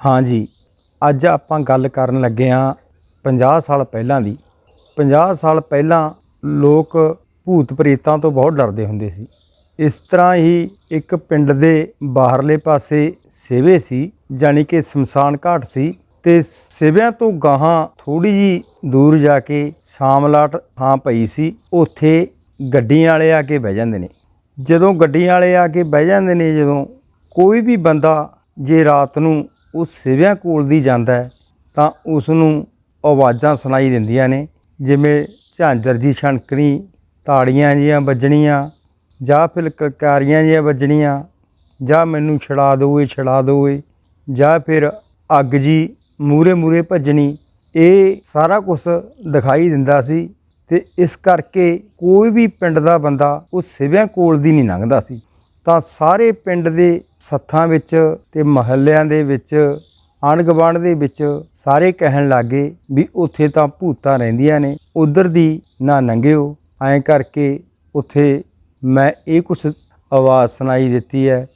ਹਾਂਜੀ ਅੱਜ ਆਪਾਂ ਗੱਲ ਕਰਨ ਲੱਗੇ ਹਾਂ 50 ਸਾਲ ਪਹਿਲਾਂ ਦੀ। 50 ਸਾਲ ਪਹਿਲਾਂ ਲੋਕ ਭੂਤ ਪ੍ਰੇਤਾਂ ਤੋਂ ਬਹੁਤ ਡਰਦੇ ਹੁੰਦੇ ਸੀ। ਇਸ ਤਰ੍ਹਾਂ ਹੀ ਇੱਕ ਪਿੰਡ ਦੇ ਬਾਹਰਲੇ ਪਾਸੇ ਸੇਵੇ ਸੀ, ਜਾਣੀ ਕਿ ਸ਼ਮਸ਼ਾਨ ਘਾਟ ਸੀ ਤੇ ਸੇਵਿਆਂ ਤੋਂ ਗਾਹਾਂ ਥੋੜੀ ਜੀ ਦੂਰ ਜਾ ਕੇ ਸ਼ਾਮਲਾਟ ਥਾਂ ਪਈ ਸੀ। ਉੱਥੇ ਗੱਡੀਆਂ ਵਾਲੇ ਆ ਕੇ ਬਹਿ ਜਾਂਦੇ ਨੇ। ਜਦੋਂ ਗੱਡੀਆਂ ਵਾਲੇ ਆ ਕੇ ਬਹਿ ਜਾਂਦੇ ਨੇ, ਜਦੋਂ ਕੋਈ ਵੀ ਬੰਦਾ ਜੇ ਰਾਤ ਨੂੰ ਉਹ ਸਿਵਿਆਂ ਕੋਲ ਦੀ ਜਾਂਦਾ ਤਾਂ ਉਸ ਨੂੰ ਆਵਾਜ਼ਾਂ ਸੁਣਾਈ ਦਿੰਦੀਆਂ ਨੇ, ਜਿਵੇਂ ਝਾਂਜਰ ਜੀ ਛਣਕਣੀ, ਤਾੜੀਆਂ ਜੀਆਂ ਵੱਜਣੀਆਂ, ਜਾਂ ਫਿਰ ਕਕਾਰੀਆਂ ਜੀਆਂ ਵੱਜਣੀਆਂ, ਜਾਂ ਮੈਨੂੰ ਛੜਾ ਦਿਓ ਇਹ ਛੜਾ ਦਿਓ ਇਹ ਜਾਂ ਫਿਰ ਅੱਗ ਜੀ ਮੂਰੇ ਮੂਰੇ ਭੱਜਣੀ, ਇਹ ਸਾਰਾ ਕੁਝ ਦਿਖਾਈ ਦਿੰਦਾ ਸੀ ਤੇ ਇਸ ਕਰਕੇ ਕੋਈ ਵੀ ਪਿੰਡ ਦਾ ਬੰਦਾ ਉਹ ਸਿਵਿਆਂ ਕੋਲ ਦੀ ਨਹੀਂ ਲੰਘਦਾ ਸੀ। ਤਾਂ ਸਾਰੇ ਪਿੰਡ ਦੇ ਸੱਥਾਂ ਵਿੱਚ ਤੇ ਮਹੱਲਿਆਂ ਦੇ ਵਿੱਚ ਆਂਢ ਗੁਆਂਢ ਦੇ ਵਿੱਚ ਸਾਰੇ ਕਹਿਣ ਲੱਗੇ ਵੀ ਉੱਥੇ ਤਾਂ ਭੂਤਾਂ ਰਹਿੰਦੀਆਂ ਨੇ। ਉਧਰ ਦੀ ਨਾ ਲੰਘਿਓ ਐਂ ਕਰਕੇ ਉੱਥੇ ਮੈਂ ਇਹ ਕੁਛ ਆਵਾਜ਼ ਸੁਣਾਈ ਦਿੱਤੀ ਹੈ।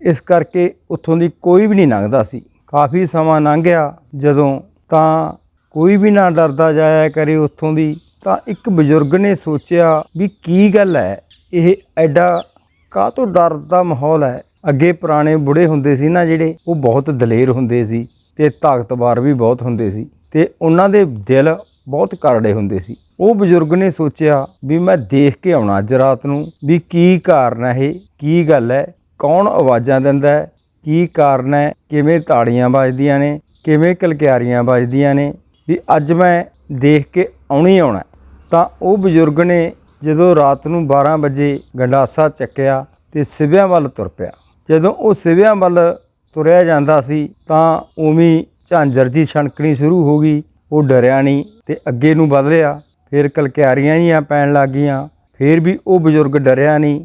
ਇਸ ਕਰਕੇ ਉੱਥੋਂ ਦੀ ਕੋਈ ਵੀ ਨਹੀਂ ਲੰਘਦਾ ਸੀ। ਕਾਫੀ ਸਮਾਂ ਲੰਘ ਗਿਆ। ਜਦੋਂ ਤਾਂ ਕੋਈ ਵੀ ਨਾ ਡਰਦਾ ਜਾਇਆ ਕਰੇ ਉੱਥੋਂ ਦੀ, ਤਾਂ ਇੱਕ ਬਜ਼ੁਰਗ ਨੇ ਸੋਚਿਆ ਵੀ ਕੀ ਗੱਲ ਹੈ? ਇਹ ਐਡਾ ਕਾਹ ਤੋਂ ਡਰ ਦਾ ਮਾਹੌਲ ਹੈ? ਅੱਗੇ ਪੁਰਾਣੇ ਬੁੜੇ ਹੁੰਦੇ ਸੀ ਨਾ ਜਿਹੜੇ, ਉਹ ਬਹੁਤ ਦਲੇਰ ਹੁੰਦੇ ਸੀ ਤੇ ਤਾਕਤਵਰ ਵੀ ਬਹੁਤ ਹੁੰਦੇ ਸੀ ਤੇ ਉਹਨਾਂ ਦੇ ਦਿਲ ਬਹੁਤ ਕਰੜੇ ਹੁੰਦੇ ਸੀ। ਉਹ ਬਜ਼ੁਰਗ ਨੇ ਸੋਚਿਆ ਵੀ ਮੈਂ ਦੇਖ ਕੇ ਆਉਣਾ ਅੱਜ ਰਾਤ ਨੂੰ ਵੀ ਕੀ ਕਾਰਨ ਹੈ ਇਹ, ਕੀ ਗੱਲ ਹੈ, ਕੌਣ ਆਵਾਜ਼ਾਂ ਦਿੰਦਾ ਹੈ, ਕੀ ਕਾਰਨ ਹੈ, ਕਿਵੇਂ ਤਾੜੀਆਂ ਵੱਜਦੀਆਂ ਨੇ, ਕਿਵੇਂ ਕਲਕਿਆਰੀਆਂ ਵੱਜਦੀਆਂ ਨੇ, ਵੀ ਅੱਜ ਮੈਂ ਦੇਖ ਕੇ ਆਉਣੀ ਆਉਣਾ ਤਾਂ ਉਹ ਬਜ਼ੁਰਗ ਨੇ ਜਦੋਂ ਰਾਤ ਨੂੰ 12 ਵਜੇ ਗੰਡਾਸਾ ਚੱਕਿਆ ਤੇ ਸਿਵਿਆਂ ਵੱਲ ਤੁਰ ਪਿਆ। ਜਦੋਂ ਉਹ ਸਿਵਿਆਂ ਵੱਲ ਤੁਰਿਆ ਜਾਂਦਾ ਸੀ ਤਾਂ ਉਵੇਂ ਝਾਂਜਰ ਜੀ ਛਣਕਣੀ ਸ਼ੁਰੂ ਹੋ ਗਈ। ਉਹ ਡਰਿਆ ਨਹੀਂ ਤੇ ਅੱਗੇ ਨੂੰ ਵਧ ਲਿਆ ਫਿਰ ਕਲਕਿਆਰੀਆਂ ਜੀਆਂ ਪੈਣ ਲੱਗ ਗਈਆਂ ਫਿਰ ਵੀ ਉਹ ਬਜ਼ੁਰਗ ਡਰਿਆ ਨਹੀਂ।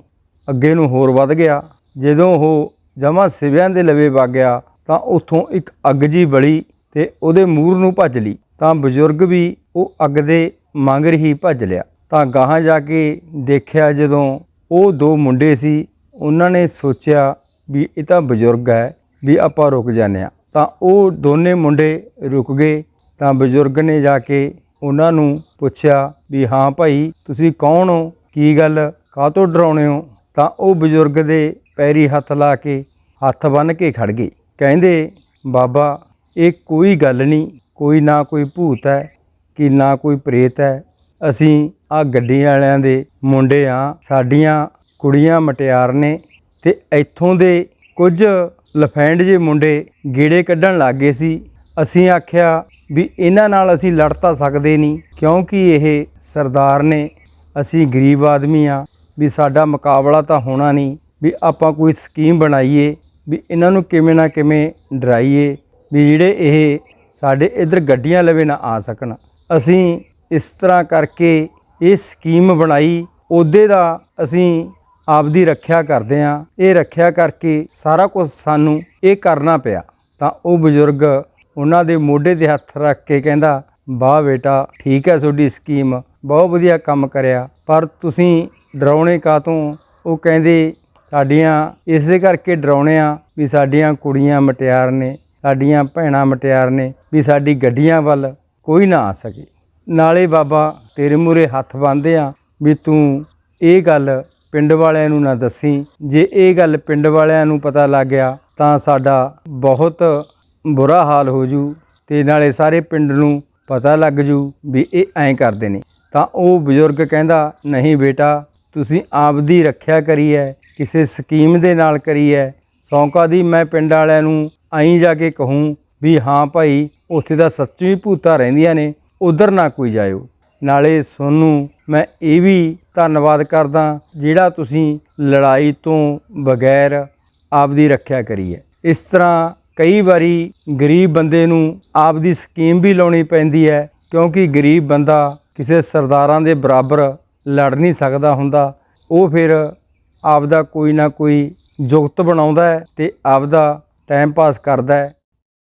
ਅੱਗੇ ਨੂੰ ਹੋਰ ਵੱਧ ਗਿਆ। ਜਦੋਂ ਉਹ ਜਮਾ ਸਿਵਿਆਂ ਦੇ ਲਵੇ ਵਗ ਗਿਆ ਤਾਂ ਉੱਥੋਂ ਇੱਕ ਅੱਗ ਜੀ ਬਲੀ ਤੇ ਉਹਦੇ ਮੂਰ ਨੂੰ ਭੱਜ ਲਈ। ਤਾਂ ਬਜ਼ੁਰਗ ਵੀ ਉਹ ਅੱਗ ਦੇ ਮੰਗਰ ਹੀ ਭੱਜ ਲਿਆ। ਤਾਂ ਗਾਹਾਂ ਜਾ ਕੇ ਦੇਖਿਆ ਜਦੋਂ ਉਹ ਦੋ ਮੁੰਡੇ ਸੀ, ਉਹਨਾਂ ਨੇ ਸੋਚਿਆ ਵੀ ਇਹ ਤਾਂ ਬਜ਼ੁਰਗ ਹੈ ਵੀ ਆਪਾਂ ਰੁਕ ਜਾਂਦੇ ਹਾਂ। ਤਾਂ ਉਹ ਦੋਨੇ ਮੁੰਡੇ ਰੁਕ ਗਏ। ਤਾਂ ਬਜ਼ੁਰਗ ਨੇ ਜਾ ਕੇ ਉਹਨਾਂ ਨੂੰ ਪੁੱਛਿਆ ਵੀ ਹਾਂ ਭਾਈ, ਤੁਸੀਂ ਕੌਣ ਹੋ? ਕੀ ਗੱਲ? ਕਾਹਤੋਂ ਡਰਾਉਣੇ ਹੋ? ਤਾਂ ਉਹ ਬਜ਼ੁਰਗ ਦੇ ਪੈਰੀ ਹੱਥ ਲਾ ਕੇ ਹੱਥ ਬੰਨ ਕੇ ਖੜ ਗਏ। ਕਹਿੰਦੇ, ਬਾਬਾ, ਇਹ ਕੋਈ ਗੱਲ ਨਹੀਂ। ਕੋਈ ਨਾ ਕੋਈ ਭੂਤ ਹੈ ਕਿ ਨਾ ਕੋਈ ਪ੍ਰੇਤ ਹੈ। ਅਸੀਂ ਆ ਗੱਡੀ ਵਾਲਿਆਂ ਦੇ ਮੁੰਡੇ ਆ, ਸਾਡੀਆਂ ਕੁੜੀਆਂ ਮਟਿਆਰ ਨੇ ਤੇ ਇੱਥੋਂ ਦੇ ਕੁਝ ਲਫੈਂਡ ਜੇ ਮੁੰਡੇ ਗੇੜੇ ਕੱਢਣ ਲੱਗੇ ਸੀ। ਅਸੀਂ ਆਖਿਆ ਵੀ ਇਹਨਾਂ ਨਾਲ ਅਸੀਂ ਲੜ ਤਾਂ ਸਕਦੇ ਨਹੀਂ, ਕਿਉਂਕਿ ਇਹ ਸਰਦਾਰ ਨੇ। ਅਸੀਂ ਗਰੀਬ ਆਦਮੀ ਆ, ਵੀ ਸਾਡਾ ਮੁਕਾਬਲਾ ਤਾਂ ਹੋਣਾ ਨਹੀਂ, ਵੀ ਆਪਾਂ ਕੋਈ ਸਕੀਮ ਬਣਾਈਏ, ਵੀ ਇਹਨਾਂ ਨੂੰ ਕਿਵੇਂ ਨਾ ਕਿਵੇਂ ਡਰਾਈਏ, ਵੀ ਜਿਹੜੇ ਇਹ ਸਾਡੇ ਇਧਰ ਗੱਡੀਆਂ ਲਵੇ ਨਾ ਆ ਸਕਣ। ਅਸੀਂ ਇਸ ਤਰ੍ਹਾਂ ਕਰਕੇ ਇਹ ਸਕੀਮ ਬਣਾਈ, ਉਹਦੇ ਦਾ ਅਸੀਂ ਆਪਦੀ ਰੱਖਿਆ ਕਰਦੇ ਹਾਂ। ਇਹ ਰੱਖਿਆ ਕਰਕੇ ਸਾਰਾ ਕੁਝ ਸਾਨੂੰ ਇਹ ਕਰਨਾ ਪਿਆ। ਤਾਂ ਉਹ ਬਜ਼ੁਰਗ ਉਹਨਾਂ ਦੇ ਮੋਢੇ ਤੇ ਹੱਥ ਰੱਖ ਕੇ ਕਹਿੰਦਾ, ਵਾਹ ਬੇਟਾ, ਠੀਕ ਹੈ ਤੁਹਾਡੀ ਸਕੀਮ, ਬਹੁਤ ਵਧੀਆ ਕੰਮ ਕਰਿਆ। ਪਰ ਤੁਸੀਂ ਡਰਾਉਣੇ ਕਾਤੋਂ ਉਹ ਕਹਿੰਦੇ, ਸਾਡੀਆਂ, ਇਸੇ ਕਰਕੇ ਡਰਾਉਣੇ ਆ ਵੀ ਸਾਡੀਆਂ ਕੁੜੀਆਂ ਮਟਿਆਰ ਨੇ, ਸਾਡੀਆਂ ਭੈਣਾਂ ਮਟਿਆਰ ਨੇ, ਵੀ ਸਾਡੀ ਗੱਡੀਆਂ ਵੱਲ ਕੋਈ ਨਾ ਆ ਸਕੇ। ਨਾਲੇ ਬਾਬਾ, ਤੇਰੇ ਮੂਰੇ ਹੱਥ ਬੰਨ੍ਹਦੇ ਆ ਵੀ ਤੂੰ ਇਹ ਗੱਲ ਪਿੰਡ ਵਾਲਿਆਂ ਨੂੰ ਨਾ ਦੱਸੀ। ਜੇ ਇਹ ਗੱਲ ਪਿੰਡ ਵਾਲਿਆਂ ਨੂੰ ਪਤਾ ਲੱਗ ਗਿਆ, ਤਾਂ ਸਾਡਾ ਬਹੁਤ ਬੁਰਾ ਹਾਲ ਹੋ ਜੂ ਤੇ ਨਾਲੇ ਸਾਰੇ ਪਿੰਡ ਨੂੰ ਪਤਾ ਲੱਗ ਜੂ ਵੀ ਇਹ ਐਂ ਕਰਦੇ ਨੇ। ਤਾਂ ਉਹ ਬਜ਼ੁਰਗ ਕਹਿੰਦਾ, ਨਹੀਂ ਬੇਟਾ, ਤੁਸੀਂ ਆਪਦੀ ਰੱਖਿਆ ਕਰੀ ਹੈ ਕਿਸੇ ਸਕੀਮ ਦੇ ਨਾਲ ਕਰੀ ਹੈ ਸੌਂਕਾ ਦੀ ਮੈਂ ਪਿੰਡ ਵਾਲਿਆਂ ਨੂੰ ਆਈ ਜਾ ਕੇ ਕਹੂੰ ਵੀ ਹਾਂ ਭਾਈ, ਉੱਥੇ ਦਾ ਸੱਚੀ ਹੀ ਭੂਤਾਂ ਰਹਿੰਦੀਆਂ ਨੇ। ਉਧਰ ਨਾ ਕੋਈ ਜਾਇਓ। ਨਾਲੇ ਸੋਨੂੰ, ਮੈਂ ਇਹ ਵੀ ਧੰਨਵਾਦ ਕਰਦਾ ਜਿਹੜਾ ਤੁਸੀਂ ਲੜਾਈ ਤੋਂ ਬਗੈਰ ਆਪਦੀ ਰੱਖਿਆ ਕਰੀ ਹੈ। ਇਸ ਤਰ੍ਹਾਂ ਕਈ ਵਾਰੀ ਗਰੀਬ ਬੰਦੇ ਨੂੰ ਆਪਦੀ ਸਕੀਮ ਵੀ ਲਾਉਣੀ ਪੈਂਦੀ ਹੈ, ਕਿਉਂਕਿ ਗਰੀਬ ਬੰਦਾ ਕਿਸੇ ਸਰਦਾਰਾਂ ਦੇ ਬਰਾਬਰ ਲੜ ਨਹੀਂ ਸਕਦਾ ਹੁੰਦਾ। ਉਹ ਫਿਰ ਆਪਦਾ ਕੋਈ ਨਾ ਕੋਈ ਜੁਗਤ ਬਣਾਉਂਦਾ ਹੈ ਤੇ ਆਪਦਾ ਟਾਈਮ ਪਾਸ ਕਰਦਾ ਹੈ।